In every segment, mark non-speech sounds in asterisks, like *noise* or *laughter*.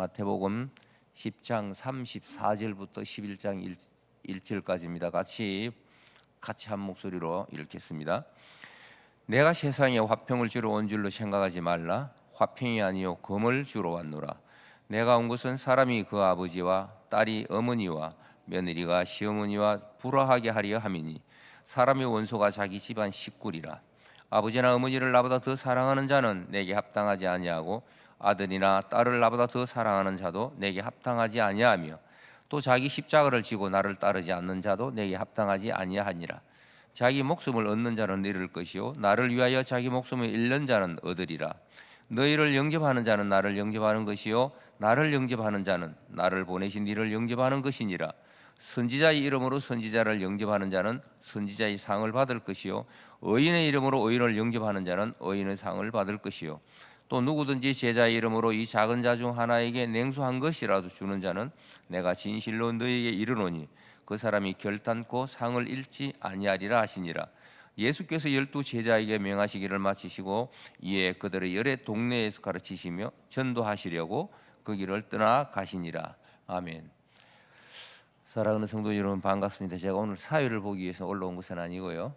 마태복음 10장 34절부터 11장 1, 1절까지입니다. 같이 같이 한 목소리로 읽겠습니다. 내가 세상에 화평을 주러 온 줄로 생각하지 말라. 화평이 아니요 금을 주러 왔노라. 내가 온 것은 사람이 그 아버지와 딸이 어머니와 며느리가 시어머니와 불화하게 하려 함이니 사람의 원소가 자기 집안 식구리라. 아버지나 어머니를 나보다 더 사랑하는 자는 내게 합당하지 아니하고 아들이나 딸을 나보다 더 사랑하는 자도 내게 합당하지 아니하며 또 자기 십자가를 지고 나를 따르지 않는 자도 내게 합당하지 아니하니라. 자기 목숨을 얻는 자는 잃을 것이요 나를 위하여 자기 목숨을 잃는 자는 얻으리라. 너희를 영접하는 자는 나를 영접하는 것이요 나를 영접하는 자는 나를 보내신 이를 영접하는 것이니라. 선지자의 이름으로 선지자를 영접하는 자는 선지자의 상을 받을 것이요 의인의 이름으로 의인을 영접하는 자는 의인의 상을 받을 것이요 또 누구든지 제자의 이름으로 이 작은 자 중 하나에게 냉수 한 것이라도 주는 자는 내가 진실로 너희에게 이르노니 그 사람이 결단코 상을 잃지 아니하리라 하시니라 예수께서 열두 제자에게 명하시기를 마치시고 이에 그들의 열의 동네에서 가르치시며 전도하시려고 그 길을 떠나 가시니라 아멘. 사랑하는 성도 여러분 반갑습니다. 제가 오늘 사회를 보기 위해서 올라온 것은 아니고요.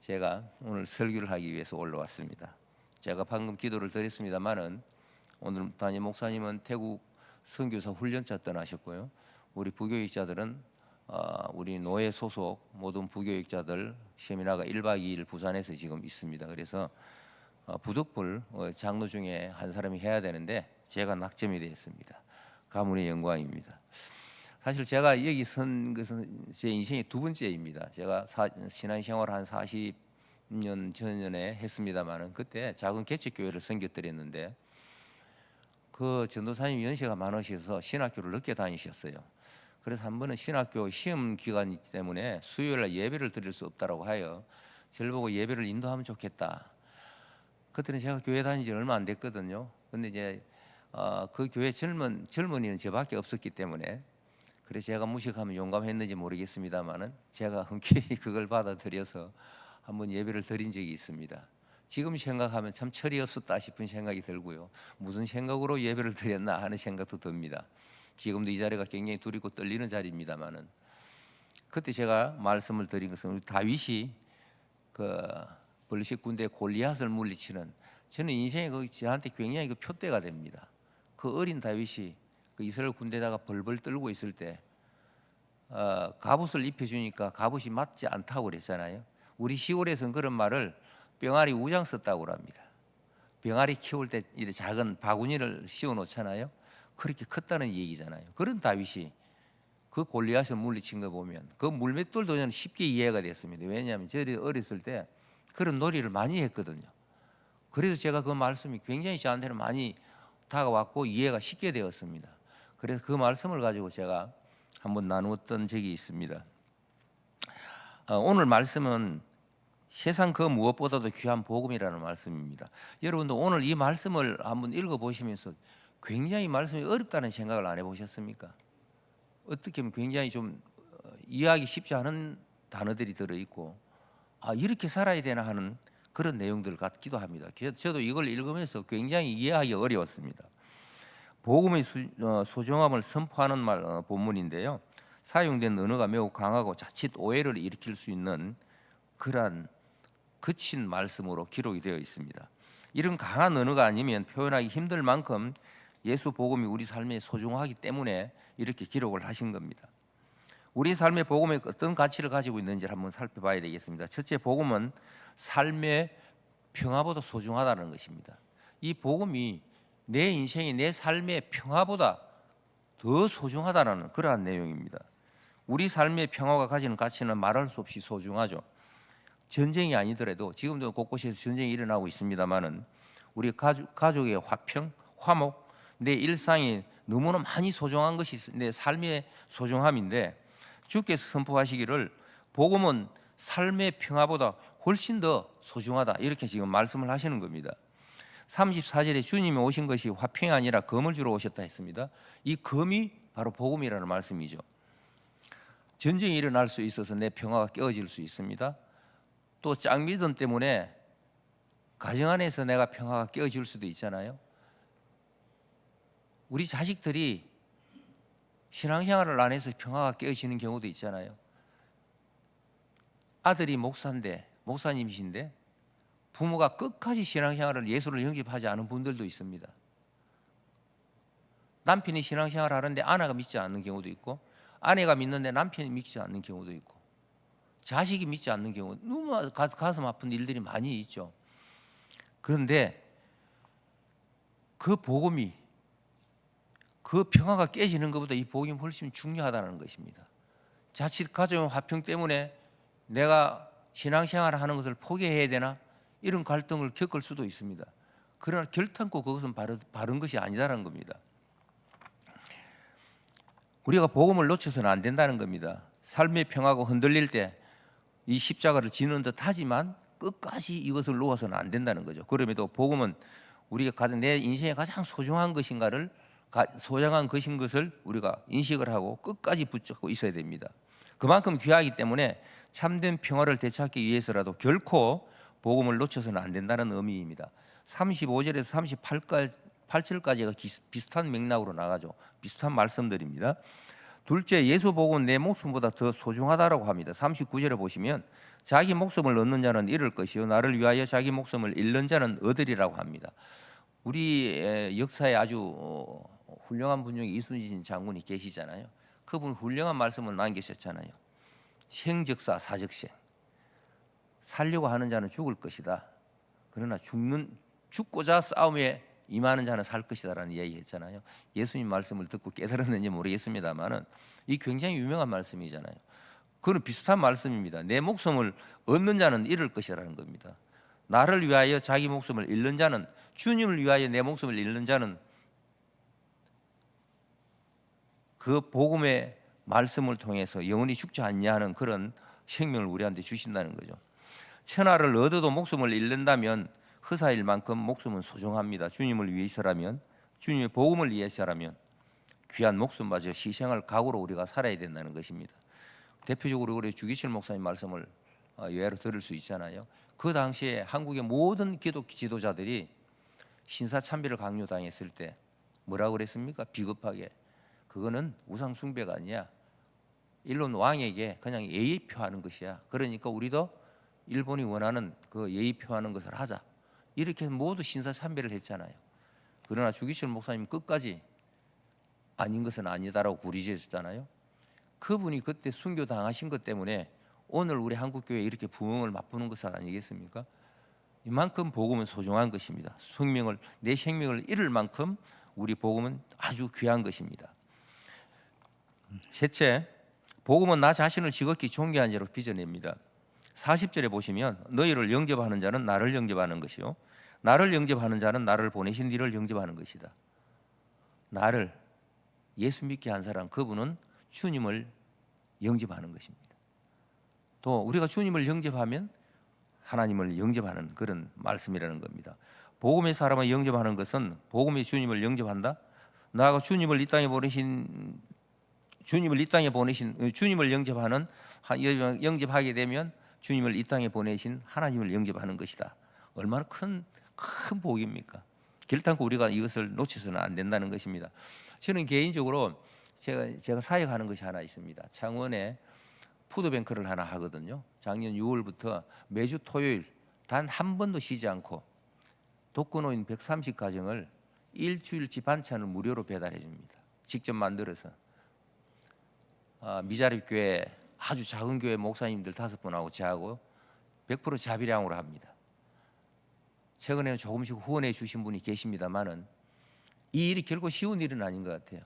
제가 오늘 설교를 하기 위해서 올라왔습니다. 제가 방금 기도를 드렸습니다만은 오늘 담임 목사님은 태국 선교사 훈련차 떠나셨고요. 우리 부교육자들은 어, 우리 노예 소속 모든 부교육자들 세미나가 1박 2일 부산에서 지금 있습니다. 그래서 어, 부득불 어, 장로 중에 한 사람이 해야 되는데 제가 낙점이 되었습니다. 가문의 영광입니다. 사실 제가 여기 선 것은 제 인생의 두 번째입니다. 제가 사, 신앙생활 한 40 년 전에 했습니다만은 그때 작은 개척 교회를 섬겼더랬는데 그 전도사님 연세가 많으셔서 신학교를 늦게 다니셨어요. 그래서 한 번은 신학교 시험 기간이기 때문에 수요일 날 예배를 드릴 수 없다라고 하여 저를 보고 예배를 인도하면 좋겠다. 그때는 제가 교회 다닌 지 얼마 안 됐거든요. 근데 이제 어, 그 교회 젊은 젊은이는 저밖에 없었기 때문에 그래서 제가 무식하면 용감했는지 모르겠습니다만은 제가 흔쾌히 *laughs* 그걸 받아들여서 한번 예배를 드린 적이 있습니다. 지금 생각하면 참 철이 없었다 싶은 생각이 들고요. 무슨 생각으로 예배를 드렸나 하는 생각도 듭니다. 지금도 이 자리가 굉장히 두리고 떨리는 자리입니다만은 그때 제가 말씀을 드린 것은 다윗이 그 벌식 군대 골리앗을 물리치는 저는 인생에 그 저한테 굉장히 그 표대가 됩니다. 그 어린 다윗이 그 이스라엘 군대다가 벌벌 떨고 있을 때 어, 갑옷을 입혀주니까 갑옷이 맞지 않다고 그랬잖아요. 우리 시골에서는 그런 말을 병아리 우장 썼다고 합니다. 병아리 키울 때 이렇게 작은 바구니를 씌워 놓잖아요. 그렇게 컸다는 얘기잖아요. 그런 다윗이 그 골리앗을 물리친 거 보면 그 물맷돌도 저는 쉽게 이해가 됐습니다. 왜냐하면 저희 어렸을 때 그런 놀이를 많이 했거든요. 그래서 제가 그 말씀이 굉장히 저한테는 많이 다가왔고 이해가 쉽게 되었습니다. 그래서 그 말씀을 가지고 제가 한번 나누었던 적이 있습니다. 어, 오늘 말씀은 세상 그 무엇보다도 귀한 복음이라는 말씀입니다. 여러분도 오늘 이 말씀을 한번 읽어 보시면서 굉장히 말씀이 어렵다는 생각을 안 해보셨습니까? 어떻게 보면 굉장히 좀 어, 이해하기 쉽지 않은 단어들이 들어 있고 아 이렇게 살아야 되나 하는 그런 내용들 같기도 합니다. 저도 이걸 읽으면서 굉장히 이해하기 어려웠습니다. 복음의 수, 어, 소중함을 선포하는 말 어, 본문인데요. 사용된 언어가 매우 강하고 자칫 오해를 일으킬 수 있는 그러한 거친 말씀으로 기록이 되어 있습니다. 이런 강한 언어가 아니면 표현하기 힘들 만큼 예수 복음이 우리 삶에 소중하기 때문에 이렇게 기록을 하신 겁니다. 우리 삶의 복음에 어떤 가치를 가지고 있는지를 한번 살펴봐야 되겠습니다. 첫째 복음은 삶의 평화보다 소중하다는 것입니다. 이 복음이 내 인생이 내 삶의 평화보다 더 소중하다는 그러한 내용입니다. 우리 삶의 평화가 가지는 가치는 말할 수 없이 소중하죠. 전쟁이 아니더라도 지금도 곳곳에서 전쟁이 일어나고 있습니다만은 우리 가족, 가족의 화평, 화목, 내 일상이 너무나 많이 소중한 것이 내 삶의 소중함인데 주께서 선포하시기를 복음은 삶의 평화보다 훨씬 더 소중하다 이렇게 지금 말씀을 하시는 겁니다. 34절에 주님이 오신 것이 화평이 아니라 검을 주러 오셨다 했습니다. 이 검이 바로 복음이라는 말씀이죠. 전쟁이 일어날 수 있어서 내 평화가 깨어질 수 있습니다. 또 짝믿음 때문에 가정 안에서 내가 평화가 깨어질 수도 있잖아요. 우리 자식들이 신앙생활을 안 해서 평화가 깨어지는 경우도 있잖아요. 아들이 목사인데 목사님이신데 부모가 끝까지 신앙생활을 예수를 영접하지 않은 분들도 있습니다. 남편이 신앙생활을 하는데 아내가 믿지 않는 경우도 있고 아내가 믿는데 남편이 믿지 않는 경우도 있고 자식이 믿지 않는 경우 너무 가- 가슴 아픈 일들이 많이 있죠. 그런데 그 복음이 그 평화가 깨지는 것보다 이 복음이 훨씬 중요하다는 것입니다. 자칫 가정의 화평 때문에 내가 신앙생활을 하는 것을 포기해야 되나 이런 갈등을 겪을 수도 있습니다. 그러나 결탄코 그것은 바른, 바른 것이 아니다라는 겁니다. 우리가 복음을 놓쳐서는 안 된다는 겁니다. 삶의 평화가 흔들릴 때 이 십자가를 지는 듯 하지만 끝까지 이것을 놓아서는 안 된다는 거죠. 그럼에도 복음은 우리가 가장 내 인생에 가장 소중한 것인가를 가- 소중한 것인 것을 우리가 인식을 하고 끝까지 붙잡고 있어야 됩니다. 그만큼 귀하기 때문에 참된 평화를 되찾기 위해서라도 결코 복음을 놓쳐서는 안 된다는 의미입니다. 35절에서 38까지 87까지가 비슷한 맥락으로 나가죠. 비슷한 말씀들입니다. 둘째 예수 복음은 내 목숨보다 더 소중하다라고 합니다. 39절에 보시면 자기 목숨을 얻는 자는 잃을 것이요 나를 위하여 자기 목숨을 잃는 자는 얻으리라고 합니다. 우리 역사에 아주 어, 훌륭한 분 중에 이순신 장군이 계시잖아요. 그분 훌륭한 말씀을 남기셨잖아요. 생적사 사적생 살려고 하는 자는 죽을 것이다. 그러나 죽는 죽고자 싸움에 임하는 자는 살 것이다라는 이야기했잖아요. 예수님 말씀을 듣고 깨달았는지 모르겠습니다만은 이 굉장히 유명한 말씀이잖아요. 그는 비슷한 말씀입니다. 내 목숨을 얻는 자는 잃을 것이라는 겁니다. 나를 위하여 자기 목숨을 잃는 자는 주님을 위하여 내 목숨을 잃는 자는 그 복음의 말씀을 통해서 영원히 죽지 않냐 하는 그런 생명을 우리한테 주신다는 거죠. 천하를 얻어도 목숨을 잃는다면 허사일 만큼 목숨은 소중합니다. 주님을 위해서라면 주님의 복음을 위해서라면 귀한 목숨 마저 희생할 각오로 우리가 살아야 된다는 것입니다. 대표적으로 우리 주기실 목사님 말씀을 어, 예로 들을 수 있잖아요. 그 당시에 한국의 모든 기독 지도자들이 신사 참배를 강요당했을 때 뭐라고 그랬습니까? 비겁하게 그거는 우상 숭배가 아니야. 일론 왕에게 그냥 예의 표하는 것이야. 그러니까 우리도 일본이 원하는 그 예의 표하는 것을 하자. 이렇게 모두 신사참배를 했잖아요. 그러나 주기실 목사님 끝까지 아닌 것은 아니다라고 부리셨잖아요. 그분이 그때 순교 당하신 것 때문에 오늘 우리 한국 교회 이렇게 부흥을 맛보는 것은 아니겠습니까? 이만큼 복음은 소중한 것입니다. 생명을 내 생명을 잃을 만큼 우리 복음은 아주 귀한 것입니다. 셋째, 복음은 나 자신을 지극히 존귀한 자로 빚어냅니다. 40절에 보시면 너희를 영접하는 자는 나를 영접하는 것이요 나를 영접하는 자는 나를 보내신 이를 영접하는 것이다. 나를 예수 믿게 한 사람 그분은 주님을 영접하는 것입니다. 또 우리가 주님을 영접하면 하나님을 영접하는 그런 말씀이라는 겁니다. 복음의 사람을 영접하는 것은 복음의 주님을 영접한다. 나가 주님을 이 땅에 보내신 주님을 이 땅에 보내신 주님을 영접하는 영접하게 되면 주님을 이 땅에 보내신 하나님을 영접하는 것이다. 얼마나 큰 큰 복입니까? 결단코 우리가 이것을 놓쳐서는 안 된다는 것입니다. 저는 개인적으로 제가 제가 사역하는 것이 하나 있습니다. 창원에 푸드뱅크를 하나 하거든요. 작년 6월부터 매주 토요일 단 한 번도 쉬지 않고 독거노인 130 가정을 일주일치 반찬을 무료로 배달해 줍니다. 직접 만들어서 아, 미자립 교회 아주 작은 교회 목사님들 다섯 분하고 저하고 100% 자비량으로 합니다. 최근에는 조금씩 후원해 주신 분이 계십니다만은 이 일이 결코 쉬운 일은 아닌 것 같아요.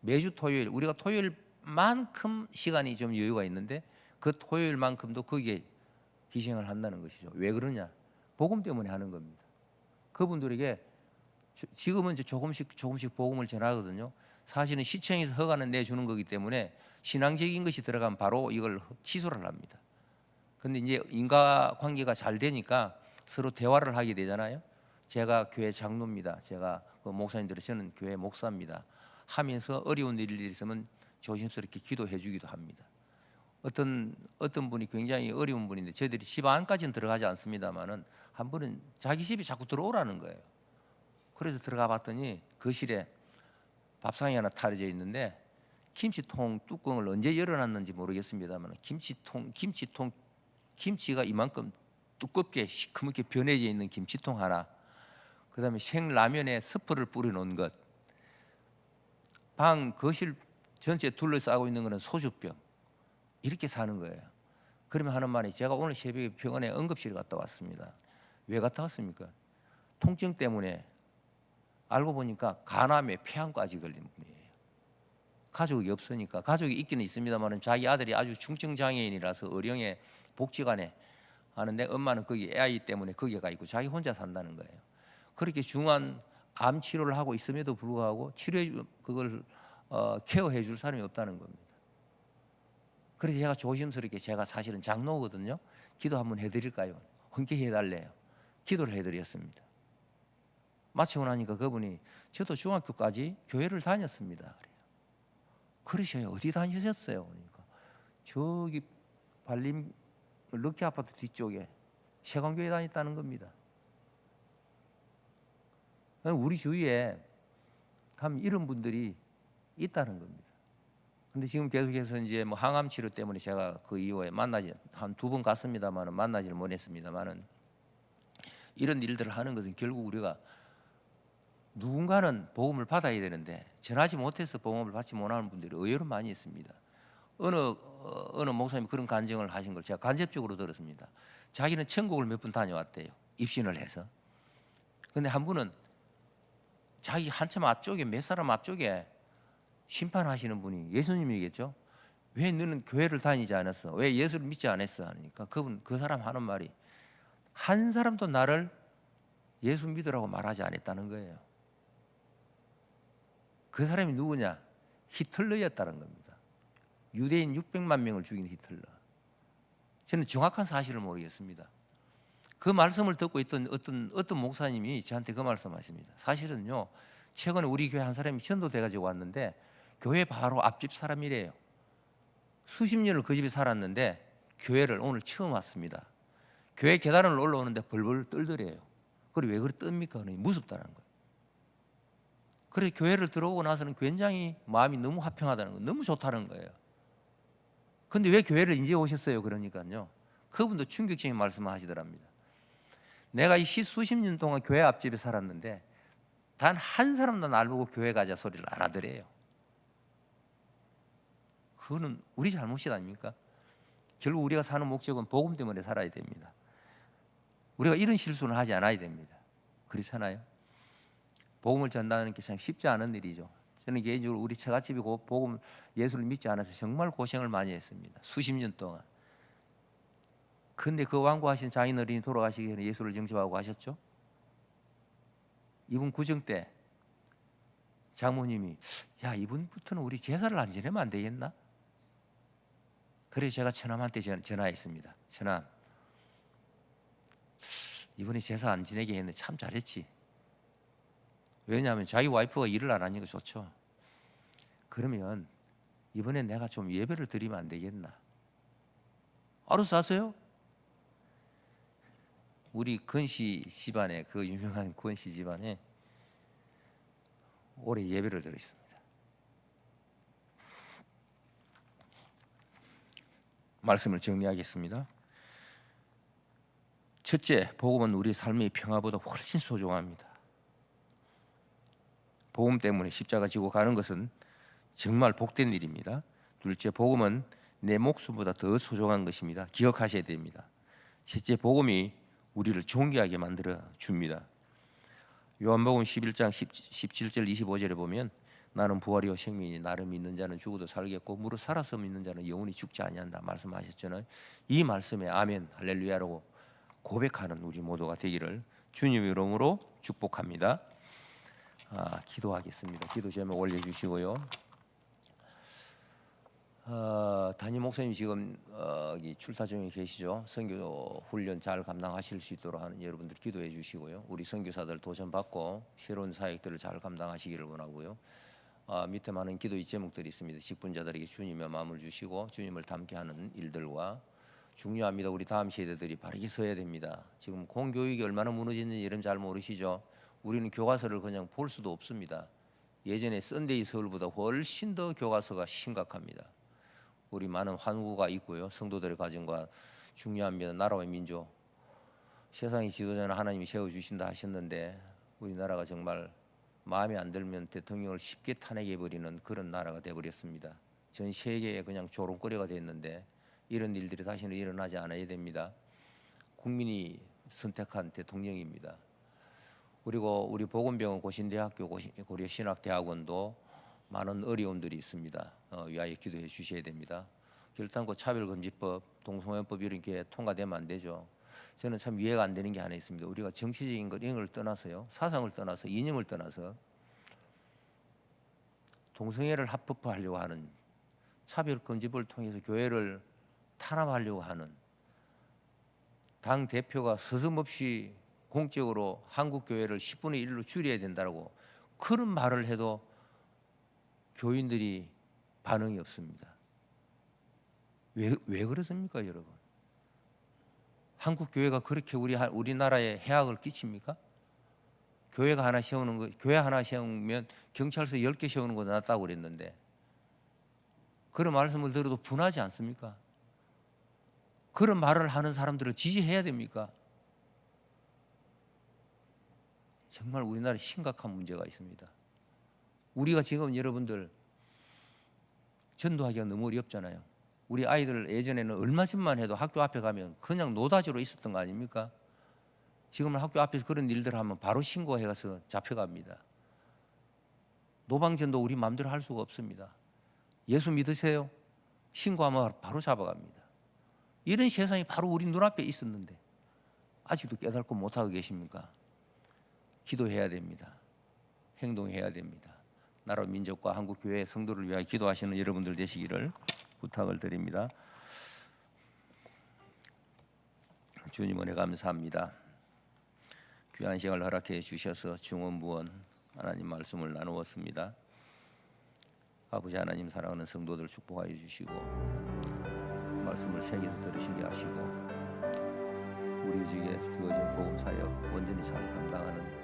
매주 토요일 우리가 토요일만큼 시간이 좀 여유가 있는데 그 토요일만큼도 거기에 희생을 한다는 것이죠. 왜 그러냐? 복음 때문에 하는 겁니다. 그분들에게 주- 지금은 이제 조금씩 조금씩 복음을 전하거든요. 사실은 시청에서 허가는 내주는 거기 때문에 신앙적인 것이 들어가면 바로 이걸 취소를 합니다. 근데 이제 인과 관계가 잘 되니까 서로 대화를 하게 되잖아요. 제가 교회 장로입니다. 제가 그 목사님들 저는 교회 목사입니다. 하면서 어려운 일이 있으면 조심스럽게 기도해 주기도 합니다. 어떤 어떤 분이 굉장히 어려운 분인데 저희들이 집 안까지는 들어가지 않습니다만은 한 분은 자기 집에 자꾸 들어오라는 거예요. 그래서 들어가 봤더니 거실에 밥상이 하나 타려져 있는데 김치통 뚜껑을 언제 열어놨는지 모르겠습니다만 김치통 김치통 김치가 이만큼 두껍게 시커멓게 변해져 있는 김치통 하나 그 다음에 생라면에 스프를 뿌려 놓은 것 방 거실 전체 둘러싸고 있는 거는 소주병 이렇게 사는 거예요. 그러면 하는 말이 제가 오늘 새벽에 병원에 응급실에 갔다 왔습니다. 왜 갔다 왔습니까? 통증 때문에 알고 보니까 간암에 폐암까지 걸린 분이에요. 가족이 없으니까 가족이 있기는 있습니다만은 자기 아들이 아주 중증 장애인이라서 어령에 복지관에 하는데 엄마는 거기 애 아이 때문에 거기에 가 있고 자기 혼자 산다는 거예요. 그렇게 중한 암 치료를 하고 있음에도 불구하고 치료해 주- 그걸 어, 케어해 줄 사람이 없다는 겁니다. 그래서 제가 조심스럽게 제가 사실은 장로거든요. 기도 한번 해드릴까요? 흔쾌히 해달래요. 기도를 해드렸습니다. 마치고 나니까 그분이 저도 중학교까지 교회를 다녔습니다. 그래요. 그러셔요. 어디 다니셨어요? 그러니까 저기 발림 럭키 아파트 뒤쪽에 세관교회 다녔다는 겁니다. 우리 주위에 참 이런 분들이 있다는 겁니다. 근데 지금 계속해서 이제 뭐 항암 치료 때문에 제가 그 이후에 만나지 한 두 번 갔습니다만은 만나지를 못했습니다만은 이런 일들을 하는 것은 결국 우리가 누군가는 복음을 받아야 되는데 전하지 못해서 복음을 받지 못하는 분들이 의외로 많이 있습니다. 어느 어, 어느 목사님이 그런 간증을 하신 걸 제가 간접적으로 들었습니다. 자기는 천국을 몇 번 다녀왔대요. 입신을 해서. 근데 한 분은 자기 한참 앞쪽에 몇 사람 앞쪽에 심판하시는 분이 예수님이겠죠. 왜 너는 교회를 다니지 않았어? 왜 예수를 믿지 않았어? 하니까 그분 그 사람 하는 말이 한 사람도 나를 예수 믿으라고 말하지 않았다는 거예요. 그 사람이 누구냐? 히틀러였다는 겁니다. 유대인 600만 명을 죽인 히틀러. 저는 정확한 사실을 모르겠습니다. 그 말씀을 듣고 있던 어떤 어떤 목사님이 저한테 그 말씀하십니다. 사실은요, 최근에 우리 교회 한 사람이 전도돼 가지고 왔는데 교회 바로 앞집 사람이래요. 수십 년을 그 집에 살았는데 교회를 오늘 처음 왔습니다. 교회 계단을 올라오는데 벌벌 떨더래요. 그래 왜 그래 뜹니까? 그러니 무섭다는 거예요. 그래 교회를 들어오고 나서는 굉장히 마음이 너무 화평하다는 거, 너무 좋다는 거예요. 근데 왜 교회를 이제 오셨어요? 그러니까요. 그분도 충격적인 말씀을 하시더랍니다. 내가 이시 수십 년 동안 교회 앞집에 살았는데 단 한 사람도 날 보고 교회 가자 소리를 안 하더래요. 그거는 우리 잘못이 아닙니까? 결국 우리가 사는 목적은 복음 때문에 살아야 됩니다. 우리가 이런 실수는 하지 않아야 됩니다. 그렇잖아요. 복음을 전하는 게 참 쉽지 않은 일이죠. 저는 개인적으로 우리 처갓집이 고- 복음 예수를 믿지 않아서 정말 고생을 많이 했습니다. 수십 년 동안. 근데 그 완고하신 장인 어린이 돌아가시기 전에 예수를 영접하고 가셨죠. 이분 구정 때 장모님이 야 이분부터는 우리 제사를 안 지내면 안 되겠나? 그래서 제가 처남한테 전- 전화했습니다. 처남 이번에 제사 안 지내게 했는데 참 잘했지. 왜냐하면 자기 와이프가 일을 안 하니까 좋죠. 그러면 이번에 내가 좀 예배를 드리면 안 되겠나? 알아서 하세요. 우리 건씨 집안에 그 유명한 건씨 집안에 올해 예배를 드렸습니다. 말씀을 정리하겠습니다. 첫째, 복음은 우리 삶의 평화보다 훨씬 소중합니다. 복음 때문에 십자가 지고 가는 것은 정말 복된 일입니다. 둘째, 복음은 내 목숨보다 더 소중한 것입니다. 기억하셔야 됩니다. 셋째, 복음이 우리를 존귀하게 만들어 줍니다. 요한복음 11장 10, 17절 25절에 보면 나는 부활이요 생명이니 나를 믿는 자는 죽어도 살겠고 무릇 살아서 믿는 자는 영원히 죽지 아니한다 말씀하셨잖아요. 이 말씀에 아멘 할렐루야라고 고백하는 우리 모두가 되기를 주님 이름으로 축복합니다. 아, 기도하겠습니다. 기도 제목 올려 주시고요. 어, 담임 목사님 지금 어, 출타 중에 계시죠. 선교 훈련 잘 감당하실 수 있도록 하는 여러분들 기도해 주시고요. 우리 선교사들 도전 받고 새로운 사역들을 잘 감당하시기를 원하고요. 아, 밑에 많은 기도의 제목들이 있습니다. 직분자들에게 주님의 마음을 주시고 주님을 닮게 하는 일들과 중요합니다. 우리 다음 세대들이 바르게 서야 됩니다. 지금 공교육이 얼마나 무너지는지 여러분 잘 모르시죠? 우리는 교과서를 그냥 볼 수도 없습니다. 예전에 썬데이 서울보다 훨씬 더 교과서가 심각합니다. 우리 많은 환구가 있고요. 성도들의 가정과 중요합니다. 나라와 민족. 세상의 지도자는 하나님이 세워주신다 하셨는데 우리나라가 정말 마음에 안 들면 대통령을 쉽게 탄핵해 버리는 그런 나라가 돼버렸습니다. 전 세계에 그냥 조롱거리가 됐는데 이런 일들이 다시는 일어나지 않아야 됩니다. 국민이 선택한 대통령입니다. 그리고 우리 보건병원 고신대학교 고신- 고려신학대학원도 많은 어려움들이 있습니다. 어, 위하여 기도해 주셔야 됩니다. 결단코 차별금지법, 동성애법 이런 게 통과되면 안 되죠. 저는 참 이해가 안 되는 게 하나 있습니다. 우리가 정치적인 것 이런 걸 떠나서요, 사상을 떠나서 이념을 떠나서 동성애를 합법화하려고 하는 차별금지법을 통해서 교회를 탄압하려고 하는 당 대표가 서슴없이 공적으로 한국 교회를 10분의 1로 줄여야 된다고 그런 말을 해도 교인들이 반응이 없습니다. 왜, 왜 그렇습니까, 여러분? 한국 교회가 그렇게 우리 하- 우리나라에 해악을 끼칩니까? 교회가 하나 세우는 거, 교회 하나 세우면 경찰서 10개 세우는 거보다 낫다고 그랬는데 그런 말씀을 들어도 분하지 않습니까? 그런 말을 하는 사람들을 지지해야 됩니까? 정말 우리나라에 심각한 문제가 있습니다. 우리가 지금 여러분들 전도하기가 너무 어렵잖아요. 우리 아이들 예전에는 얼마 전만 해도 학교 앞에 가면 그냥 노다지로 있었던 거 아닙니까? 지금은 학교 앞에서 그런 일들 하면 바로 신고해 가서 잡혀갑니다. 노방전도 우리 마음대로 할 수가 없습니다. 예수 믿으세요? 신고하면 바로 잡아갑니다. 이런 세상이 바로 우리 눈앞에 있었는데 아직도 깨닫고 못하고 계십니까? 기도해야 됩니다. 행동해야 됩니다. 나라 민족과 한국 교회 성도를 위하여 기도하시는 여러분들 되시기를 부탁을 드립니다. 주님 은혜 감사합니다. 귀한 시간을 허락해 주셔서 중원부원 하나님 말씀을 나누었습니다. 아버지 하나님 사랑하는 성도들 축복하여 주시고 말씀을 새겨서 들으시게 하시고 우리 에게 주어진 복음 사역 온전히 잘 감당하는